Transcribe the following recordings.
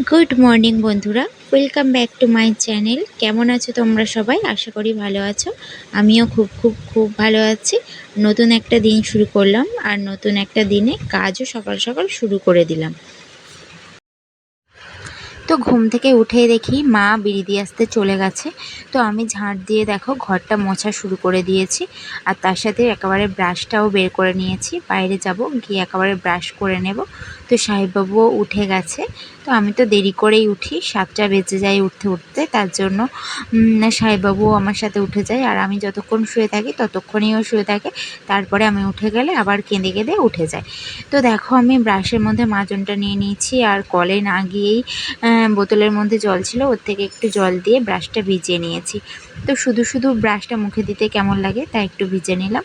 Good morning বন্ধুরা, welcome back to my channel. কেমন আছো তোমরা সবাই? আশা করি ভালো আছো। আমিও খুব খুব খুব ভালো আছি। নতুন একটা দিন শুরু করলাম আর নতুন একটা দিনে কাজও সকাল সকাল শুরু করে দিলাম। তো ঘুম থেকে উঠে দেখি মা বিড়ি দিয়ে আসতে চলে গেছে। তো আমি ঝাঁট দিয়ে দেখো ঘরটা মোছা শুরু করে দিয়েছি আর তার সাথে একেবারে ব্রাশটাও বের করে নিয়েছি। বাইরে যাব, গিয়ে একেবারে ব্রাশ করে নেব। তো সাহেববাবুও উঠে গেছে। তো আমি তো দেরি করেই উঠি, সাতটা বেজে যায় উঠতে উঠতে। তার জন্য সাহেববাবুও আমার সাথে উঠে যায় আর আমি যতক্ষণ শুয়ে থাকি ততক্ষণই ও শুয়ে থাকে। তারপরে আমি উঠে গেলে আবার কেঁদে কেঁদে উঠে যায়। তো দেখো আমি ব্রাশের মধ্যে মাজনটা নিয়ে নিয়েছি আর কলে না গিয়েই বোতলের মধ্যে জল ছিল, ওর থেকে একটু জল দিয়ে ব্রাশটা ভিজিয়ে নিয়েছি। তো শুধু শুধু ব্রাশটা মুখে দিতে কেমন লাগে তা একটু ভিজে নিলাম।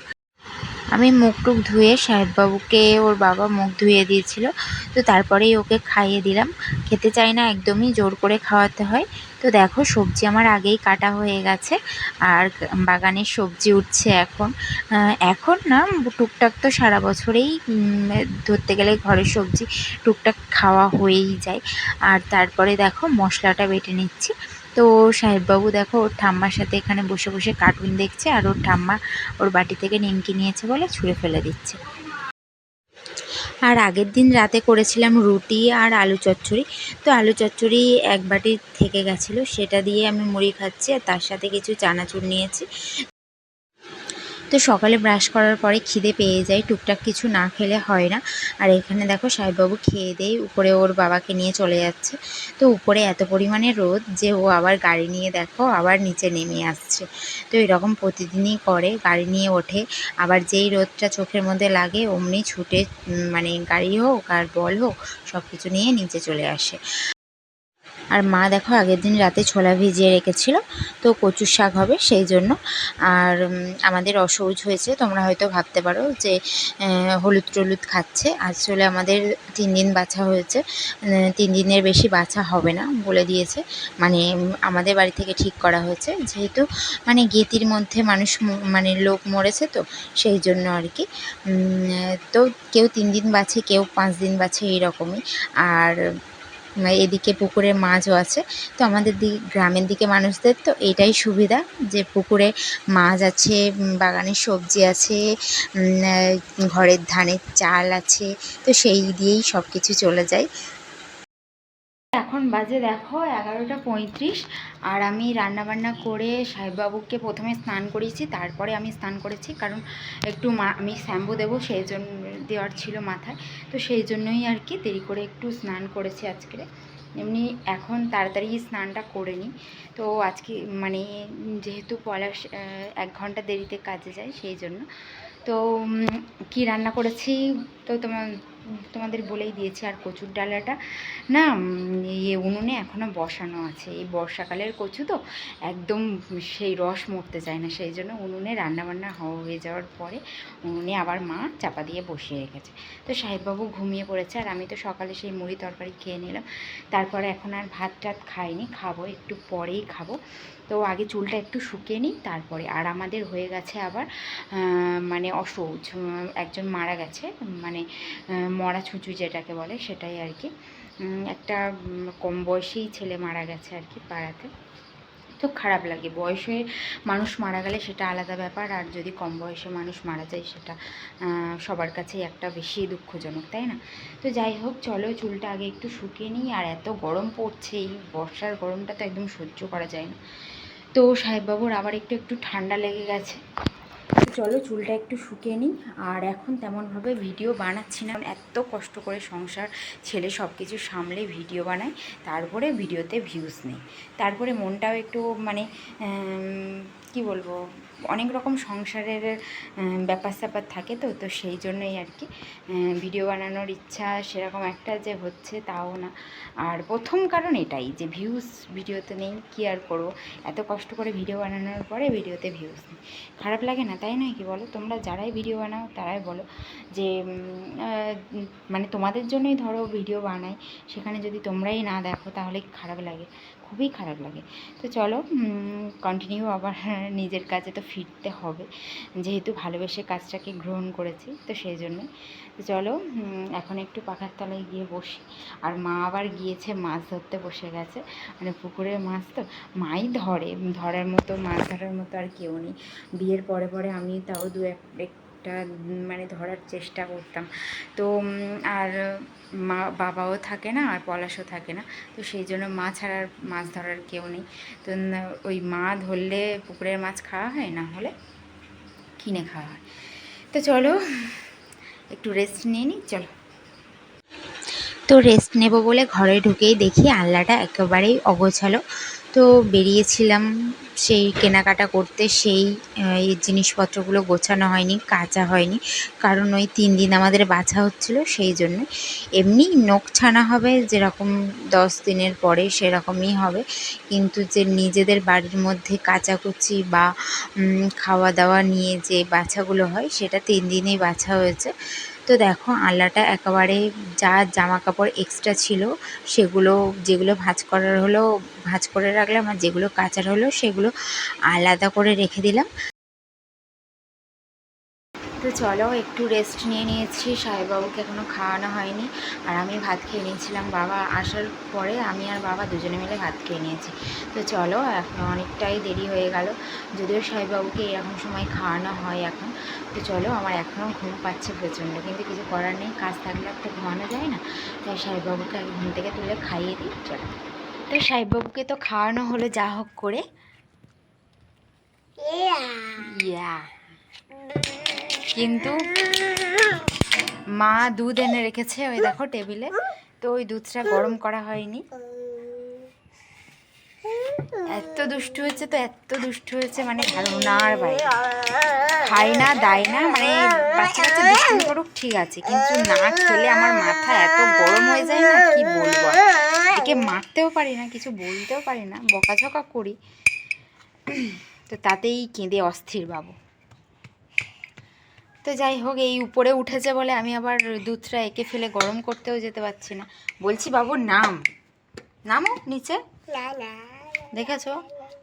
আমি মুখ টুক ধুয়ে সাহেববাবুকে, ওর বাবা মুখ ধুয়ে দিয়েছিল। তো তারপরেই ওকে খাইয়ে দিলাম। খেতে চাই না, একদমই জোর করে খাওয়াতে হয়। তো দেখো, সবজি আমার আগেই কাটা হয়ে গেছে। আর বাগানের সবজি উঠছে এখন। এখন না, টুকটাক তো সারা বছরেই ধরতে গেলে ঘরের সবজি টুকটাক খাওয়া হয়েই যায়। আর তারপরে দেখো, মশলাটা বেটে নিচ্ছি। তো সাহেববাবু দেখো, ওর ঠাম্মার সাথে এখানে বসে বসে কার্টুন দেখছে আর ওর ঠাম্মা ওর বাটি থেকে নিমকি নিয়েছে বলে ছুঁড়ে ফেলে দিচ্ছে। আর আগের দিন রাতে করেছিলাম রুটি আর আলু চচ্চড়ি। তো আলু চচ্চড়ি এক বাটি থেকে গেছিল, সেটা দিয়ে আমি মুড়ি খাচ্ছি আর তার সাথে কিছু চানাচুর নিয়েছি। তো সকালে ব্রাশ করার পরে খিদে পেয়ে যায়, টুকটাক কিছু না খেলে হয় না। আর এখানে দেখো সাহেববাবু খেয়ে দেয় উপরে ওর বাবাকে নিয়ে চলে যাচ্ছে। তো উপরে এত পরিমাণে রোদ যে ও আবার গাড়ি নিয়ে দেখো আবার নিচে নেমে আসছে। তো এরকম প্রতিদিনই করে, গাড়ি নিয়ে ওঠে। আবার যেই রোদটা চোখের মধ্যে লাগে অমনি ছুটে মানে গাড়ি হোক আর বল হোক সব কিছু নিয়ে নিচে চলে আসে। আর মা দেখো আগের দিন রাতে ছোলা ভিজিয়ে রেখেছিল তো কচুর শাক হবে সেই জন্য। আর আমাদের অসৌজ হয়েছে তোমরা হয়তো ভাবতে পারো যে হলুদ টলুদ খাচ্ছে। আসলে আমাদের তিন দিন বাছা হয়েছে তিন দিনের বেশি বাছা হবে না বলে দিয়েছে। মানে আমাদের বাড়ি থেকে ঠিক করা হয়েছে। যেহেতু মানে গেতির মধ্যে মানুষ মানে লোক মরেছে তো সেই জন্য আর কি। তো কেউ তিন দিন বাছে কেউ পাঁচ দিন বাছে এইরকমই। আর উম, এদিকে পুকুরে মাছও আছে। তো আমাদের দিকে গ্রামের দিকে মানুষদের তো এটাই সুবিধা যে পুকুরে মাছ আছে বাগানে সবজি আছে ঘরের ধানের চাল আছে, তো সেই দিয়েই সব কিছু চলে যায়। এখন বাজে দেখো এগারোটা পঁয়ত্রিশ, আর আমি রান্নাবান্না করে সাহেববাবুকে প্রথমে স্নান করিয়েছি, তারপরে আমি স্নান করেছি, কারণ একটু মা, আমি শ্যাম্পু দেবো, সেই জন্য দেওয়ার ছিল মাথায়, তো সেই জন্যই আর কি দেরি করে একটু স্নান করেছি আজকে। এমনি এখন তাড়াতাড়ি স্নানটা করে নিই, তো আজকে মানে যেহেতু পলাশ এক ঘণ্টা দেরিতে কাজে যায় সেই জন্য, তো কি রান্না করেছি? তো তোমার তোমাদের বলেই দিয়েছি আর কচুর ডালাটা। না ইয়ে উনুনে এখনও বসানো আছে। এই বর্ষাকালের কচু তো একদম সেই রস মরতে চায় না। সেই জন্য উনুনে রান্নাবান্না হয়ে যাওয়ার পরে উনুনে আবার মা চাপা দিয়ে বসিয়ে রেখেছে। তো সাহেববাবু ঘুমিয়ে পড়েছে আর আমি তো সকালে সেই মুড়ি তরকারি খেয়ে নিলাম। তারপরে এখন আর ভাত টাত খাইনি। খাব, একটু পরেই খাব। তো আগে চুলটা একটু শুকিয়ে নিই, তারপরে আর আমাদের হয়ে গেছে আবার মানে অসৌচ একজন মারা গেছে মানে মরা ছুঁচু যেটাকে বলে সেটাই আর কি। একটা কম বয়সেই ছেলে মারা গেছে আর কি পাড়াতে। তো খারাপ লাগে, বয়সে মানুষ মারা গেলে সেটা আলাদা ব্যাপার, আর যদি কম বয়সে মানুষ মারা যায় সেটা সবার কাছেই একটা বেশি দুঃখজনক, তাই না? তো যাই হোক, চলো চুলটা আগে একটু শুকিয়ে নিই, আর এত গরম পড়ছে এই বর্ষার গরমটা তো একদম সহ্য করা যায় না। তো সাহেববাবুর আবার একটু একটু ঠান্ডা লেগে গেছে। চলো চুলটা একটু শুকিয়ে নিই। আর এখন তেমনভাবে ভিডিও বানাচ্ছি না। এত কষ্ট করে সংসার, ছেলে সব কিছু সামলে ভিডিও বানাই তারপরে ভিডিওতে ভিউজ নেই। তারপরে মনটাও একটু মানে কি বলব? অনেক রকম সংসারের ব্যাপার স্যাপার থাকে তো তো সেই জন্যই আর কি। ভিডিও বানানোর ইচ্ছা সেরকম একটা যে হচ্ছে তাও না। আর প্রথম কারণ এটাই যে ভিউজ ভিডিওতে নেই, কি আর করব? এত কষ্ট করে ভিডিও বানানোর পরে ভিডিওতে ভিউজ নেই। খারাপ লাগে না, তাই নয় কি বলো? তোমরা যারাই ভিডিও বানাও তারাই বলো যে মানে তোমাদের জন্যই ধরো ভিডিও বানাই, সেখানে যদি তোমরাই না দেখো তাহলে খারাপ লাগে? খুবই খারাপ লাগে। তো চলো কন্টিনিউ আবার নিজের কাজে তো ফিরতে হবে। যেহেতু ভালোবেসে কাজটাকে গ্রহণ করেছি, তো সেই জন্য। তো চলো এখন একটু পাখার তলায় গিয়ে বসি। আর মা আবার গিয়েছে, মাছ ধরতে বসে গেছে। মানে পুকুরের মাছ তো মাই ধরে। ধরার মতো, মাছ ধরার মতো আর কেউ নেই। বিয়ের পরে পরে আমি তাও দু এক একটা মানে ধরার চেষ্টা করতাম। তো আর মা, বাবাও থাকে না, আর পলাশও থাকে না। তো সেই জন্য মা ছাড়ার মাছ ধরার কেউ নেই। তো ওই মা ধরলে পুকুরের মাছ খাওয়া হয়, না হলে কিনে খাওয়া হয়। তো চলো, একটু রেস্ট নিয়ে নিই, চলো। তো রেস্ট নেব বলে ঘরে ঢুকেই দেখি আল্লাটা একেবারেই অগোছালো। তো বেরিয়েছিলাম সেই কেনাকাটা করতে সেই জিনিসপত্রগুলো গোছানো হয়নি, কাচা হয়নি। কারণ ওই তিন দিন আমাদের বাছা হচ্ছিল সেই জন্য। এমনি নখ ছানা হবে যেরকম দশ দিনের পরে সেরকমই হবে। কিন্তু যে নিজেদের বাড়ির মধ্যে কাচাকুচি বা খাওয়া দাওয়া নিয়ে যে বাছাগুলো হয়, সেটা তিন দিনেই বাছা হয়েছে। তো দেখো আলনাটা একেবারে যা জামা কাপড় এক্সট্রা ছিল, সেগুলো, যেগুলো ভাঁজ করার হলো, ভাঁজ করে রাখলাম আর যেগুলো কাচার হলো, সেগুলো আলাদা করে রেখে দিলাম। তো চলো একটু রেস্ট নিয়ে নিয়েছি। সাহেববাবুকে এখনও খাওয়ানো হয়নি। আর আমি ভাত খেয়ে নিয়েছিলাম। বাবা আসার পরে আমি আর বাবা দুজনে মিলে ভাত খেয়ে নিয়েছি। তো চলো এখন অনেকটাই দেরি হয়ে গেল। যদিও সাহেববাবুকে এরকম সময় খাওয়ানো হয় এখন। তো চলো আমার এখনও ঘুম পাচ্ছে প্রচণ্ড। কিন্তু কিছু করার নেই কাজ থাকলে একটা ঘুমানো যায় না। তাই সাহেববাবুকে আগে ঘুম থেকে তুলে খাইয়ে দিই। চলো। তো সাহেববাবুকে তো খাওয়ানো হলো যা হোক করে। ইয়া কিন্তু মা দুধ এনে রেখেছে ওই দেখো টেবিলে। তো ওই দুধটা গরম করা হয়নি। এত দুষ্টু হয়েছে তো, এত দুষ্টু হয়েছে মানে ধারণার বাইরে খায় না, দায় না মানে করুক, ঠিক আছে। কিন্তু না খেলে আমার মাথা এত গরম হয়ে যায় না, কি বলব। একে মারতেও পারি না, কিছু বলতেও পারি না, বকাঝকা করি। তো তাতেই কেঁদে অস্থির বাবু। তো যাই হোক এই উপরে উঠেছে বলে আমি আবার দুধটা একে ফেলে গরম করতেও যেতে পারছি না। বলছি বাবু নাম। নামো নিচে। দেখেছ?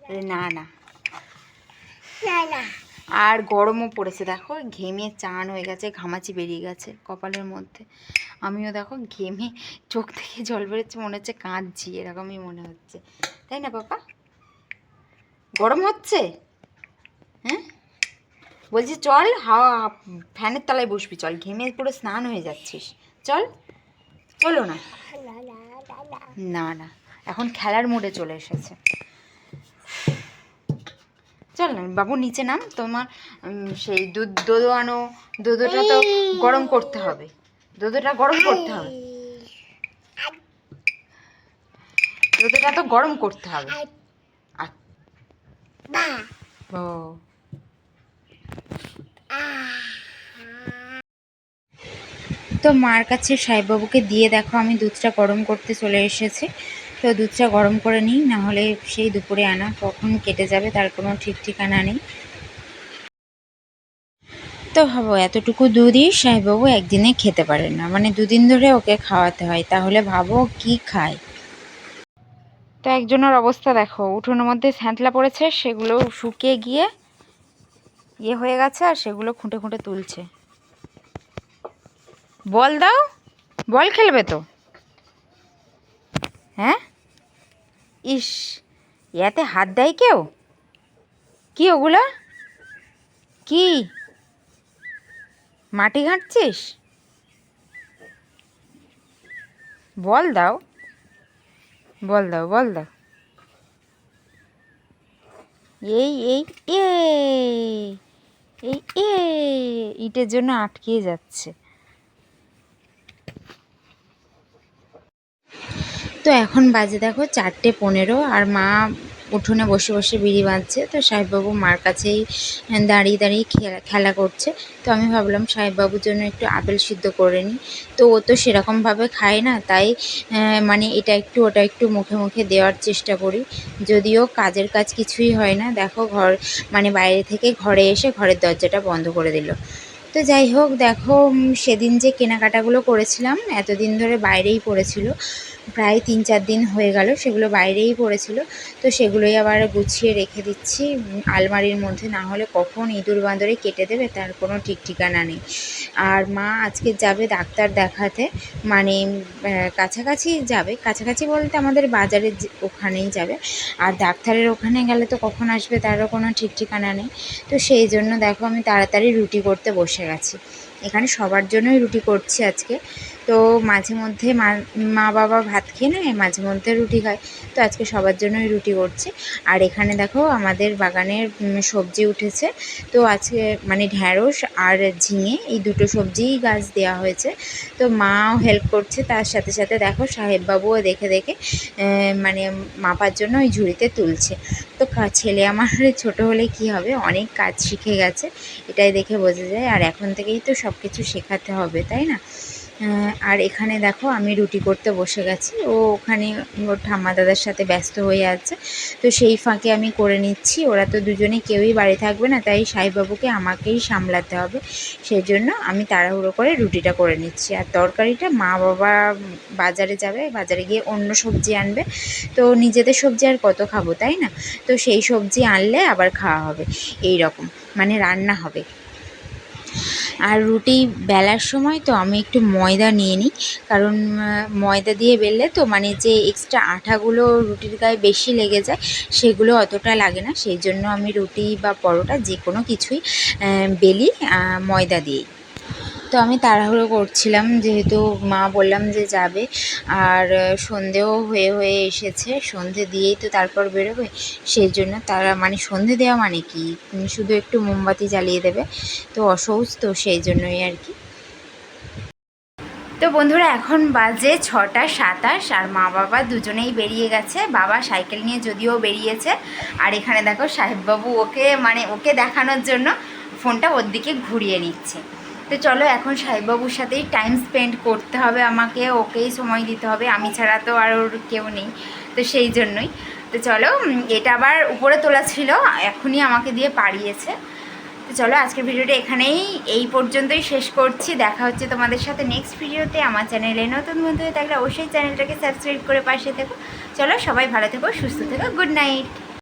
আরে না না। আর গরমও পড়েছে। দেখো ঘেমে চান হয়ে গেছে ঘামাচি বেরিয়ে গেছে কপালের মধ্যে। আমিও দেখো ঘেমে চোখ থেকে জল বেরোচ্ছে মনে হচ্ছে কাঁদছি এরকমই মনে হচ্ছে। তাই না পাপা? গরম হচ্ছে? হ্যাঁ? বলছি চল হাওয়া ফ্যানের তলায় বসবি চল ঘেমে পুরো স্নান হয়ে যাচ্ছিস। চল চলো না। না না এখন খেলার মোডে চলে এসেছে। চল না বাবু নিচে নাম তোমার সেই দুধ দোদো আনো দোদোটা তো গরম করতে হবে। দোদোটা গরম করতে হবে। দোদোটা তো গরম করতে হবে। আ- ও। তো মার কাছে সাহেববাবুকে দিয়ে দেখো, আমি দুধটা গরম করতে চলে এসেছি। তো দুধটা গরম করে নিই, না হলে সেই দুপুরে আনা কখন কেটে যাবে তার কোনো ঠিক ঠিকানা নেই। তো ভাবো, এতটুকু দুধই সাহেববাবু একদিনে খেতে পারেন না। মানে দুদিন ধরে ওকে খাওয়াতে হয়, তাহলে ভাবো কি খায়। তো একজনের অবস্থা দেখো, উঠোনের মধ্যে স্যাঁতলা পড়েছে, সেগুলো শুকিয়ে গিয়ে ইয়ে হয়ে গেছে আর সেগুলো খুঁটে খুঁটে তুলছে। বল দাও, বল খেলবে তো। হ্যাঁ? ইস, ইয়াতে হাত দেয় কেউ? কি ওগুলা? কি? মাটি ঘাঁটছিস? বল দাও বল দাও বল দাও। এই এই, এ এই, এ, ইটের জন্য আটকে যাচ্ছে। তো এখন বাজে দেখো চারটে পনেরো আর মা উঠোনে বসে বসে বিড়ি বাঁধছে। তো সাহেববাবু মার কাছেই দাঁড়িয়ে দাঁড়িয়ে খেলা খেলা করছে। তো আমি ভাবলাম সাহেববাবুর জন্য একটু আপেল সিদ্ধ করে নিই। তো ও তো সেরকমভাবে খায় না, তাই মানে এটা একটু, ওটা একটু মুখে মুখে দেওয়ার চেষ্টা করি। যদিও কাজের কাজ কিছুই হয় না। দেখো ঘর মানে বাইরে থেকে ঘরে এসে ঘরের দরজাটা বন্ধ করে দিল। তো যাই হোক, দেখো সেদিন যে কেনাকাটাগুলো করেছিলাম, এতদিন ধরে বাইরেই পড়েছিল। প্রায় তিন চার দিন হয়ে গেল, সেগুলো বাইরেই পড়েছিল। তো সেগুলোই আবার গুছিয়ে রেখে দিচ্ছি। আলমারির মধ্যে না হলে কখন ইঁদুর বাঁদরে কেটে দেবে তার কোনো ঠিক ঠিকানা নেই। আর মা আজকে যাবে ডাক্তার দেখাতে মানে কাছাকাছি যাবে। কাছাকাছি বলতে আমাদের বাজারের ওখানেই যাবে। আর ডাক্তারের ওখানে গেলে তো কখন আসবে তারও কোনো ঠিক ঠিকানা নেই। তো সেই জন্য দেখো আমি তাড়াতাড়ি রুটি করতে বসে গেছি। এখানে সবার জন্যই রুটি করছি আজকে। তো মাঝে মধ্যে মা মা বাবা ভাত খেয়ে নেয়, মাঝে মধ্যে রুটি খায়। তো আজকে সবার জন্যই রুটি করছি। আর এখানে দেখো আমাদের বাগানের সবজি উঠেছে। তো আজকে মানে ঢ্যাঁড়স আর ঝিঙে, এই দুটো সবজিই গাছ দেওয়া হয়েছে। তো মাও হেল্প করছে, তার সাথে সাথে দেখো সাহেববাবুও দেখে দেখে মানে মাপার জন্য ওই ঝুড়িতে তুলছে। তো ছেলে আমার ছোট হলে কি হবে? অনেক কাজ শিখে গেছে। এটাই দেখে বোঝা যায়। আর এখন থেকেই তো সব কিছু শেখাতে হবে, তাই না? আর এখানে দেখো আমি রুটি করতে বসে গেছি। ও ওখানে ওর ঠাম্মা দাদার সাথে ব্যস্ত হয়ে আছে। তো সেই ফাঁকে আমি করে নিচ্ছি। ওরা তো দুজনে কেউই বাড়ি থাকবে না, তাই সাহেববাবুকে আমাকেই সামলাতে হবে। সেই জন্য আমি তাড়াহুড়ো করে রুটিটা করে নিচ্ছি। আর তরকারিটা মা বাবা বাজারে যাবে, বাজারে গিয়ে অন্য সবজি আনবে। তো নিজেদের সবজি আর কত খাব, তাই না? তো সেই সবজি আনলে আবার খাওয়া হবে। এই রকম মানে রান্না হবে। আর রুটি বেলার সময় তো আমি একটু ময়দা নিয়ে নিই। কারণ ময়দা দিয়ে বেললে তো মানে যে এক্সট্রা আঠাগুলো রুটির গায়ে বেশি লেগে যায়, সেগুলো অতটা লাগে না। সেই জন্য আমি রুটি বা পরোটা যে কোনো কিছুই বেলি ময়দা দিয়েই তো আমি তাড়াহুড়ো করছিলাম, যেহেতু মা বললাম যে যাবে। আর সন্ধেও হয়ে হয়ে এসেছে, সন্ধে দিয়েই তো তারপর বেরোবে। সেই জন্য তারা মানে সন্ধে দেওয়া মানে কি? শুধু একটু মোমবাতি জ্বালিয়ে দেবে। তো অসৌচ তো সেই জন্যই আর কি। তো বন্ধুরা, এখন বাজে ছটা সাতাশ, আর মা বাবা দুজনেই বেরিয়ে গেছে। বাবা সাইকেল নিয়ে যদিও বেরিয়েছে। আর এখানে দেখো সাহেববাবু ওকে মানে ওকে দেখানোর জন্য ফোনটা ওর দিকে ঘুরিয়ে নিচ্ছে। তো চলো এখন সাহেববাবুর সাথেই টাইম স্পেন্ড করতে হবে আমাকে, ওকেই সময় দিতে হবে, আমি ছাড়া তো আর ওর কেউ নেই, তো সেই জন্যই। তো চলো এটা আবার উপরে তোলা ছিল, এখনই আমাকে দিয়ে পাড়িয়েছে। তো চলো, আজকের ভিডিওটা এখানেই, এই পর্যন্তই শেষ করছি। দেখা হচ্ছে তোমাদের সাথে নেক্সট ভিডিওতে আমার চ্যানেলে নতুন বন্ধু হয়ে থাকলে অবশ্যই চ্যানেলটাকে সাবস্ক্রাইব করে পাশে থেকো। চলো, সবাই ভালো থেকো, সুস্থ থেকো গুড নাইট